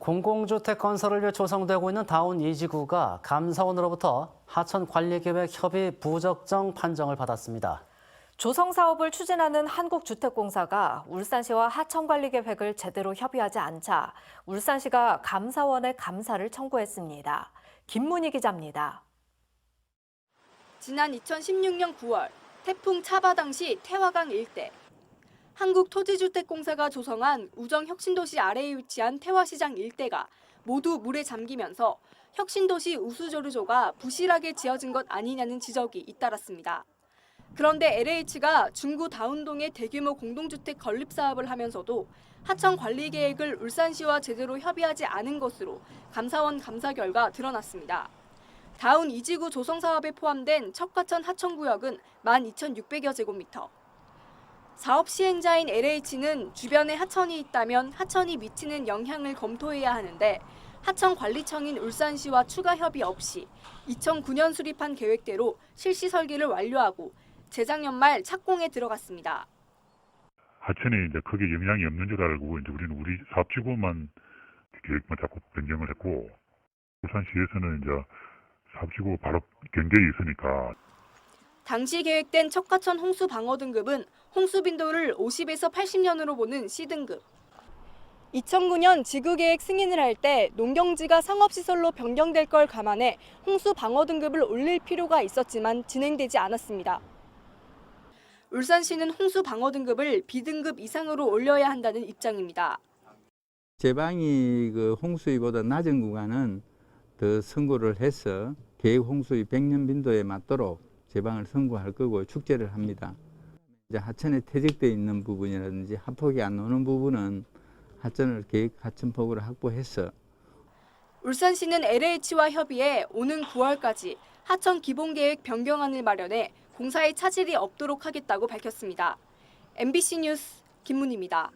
공공주택 건설을 위해 조성되고 있는 다운 이지구가 감사원으로부터 하천 관리계획 협의 부적정 판정을 받았습니다. 조성 사업을 추진하는 한국주택공사가 울산시와 하천관리 계획을 제대로 협의하지 않자 울산시가 감사원에 감사를 청구했습니다. 김문희 기자입니다. 지난 2016년 9월 태풍 차바 당시 태화강 일대 한국토지주택공사가 조성한 우정혁신도시 아래에 위치한 태화시장 일대가 모두 물에 잠기면서 혁신도시 우수조르조가 부실하게 지어진 것 아니냐는 지적이 잇따랐습니다. 그런데 LH가 중구 다운동에 대규모 공동주택 건립 사업을 하면서도 하천 관리 계획을 울산시와 제대로 협의하지 않은 것으로 감사원 감사 결과 드러났습니다. 다운 이지구 조성 사업에 포함된 척과천 하천구역은 12,600여 제곱미터. 사업 시행자인 LH는 주변에 하천이 있다면 하천이 미치는 영향을 검토해야 하는데 하천관리청인 울산시와 추가 협의 없이 2009년 수립한 계획대로 실시 설계를 완료하고 재작년 말 착공에 들어갔습니다. 하천에 이제 크게 영향이 없는 줄 알고 이제 우리는 우리 사업지구만 계획만 자꾸 변경을 했고 울산시에서는 이제 사업지구 바로 경계에 있으니까 당시 계획된 척과천 홍수 방어 등급은 홍수 빈도를 50에서 80년으로 보는 C등급. 2009년 지구계획 승인을 할 때 농경지가 상업시설로 변경될 걸 감안해 홍수 방어 등급을 올릴 필요가 있었지만 진행되지 않았습니다. 울산시는 홍수 방어 등급을 B등급 이상으로 올려야 한다는 입장입니다. 제방이 그 홍수위보다 낮은 구간은 더 선고를 해서 계획 홍수위 100년 빈도에 맞도록 제방을 선고할 거고 축제를 합니다. 이제 하천에 퇴적되어 있는 부분이라든지 하폭이 안 오는 부분은 하천을 계획 하천폭으로 확보해서 울산시는 LH와 협의해 오는 9월까지 하천 기본 계획 변경안을 마련해 공사에 차질이 없도록 하겠다고 밝혔습니다. MBC 뉴스 김문희입니다.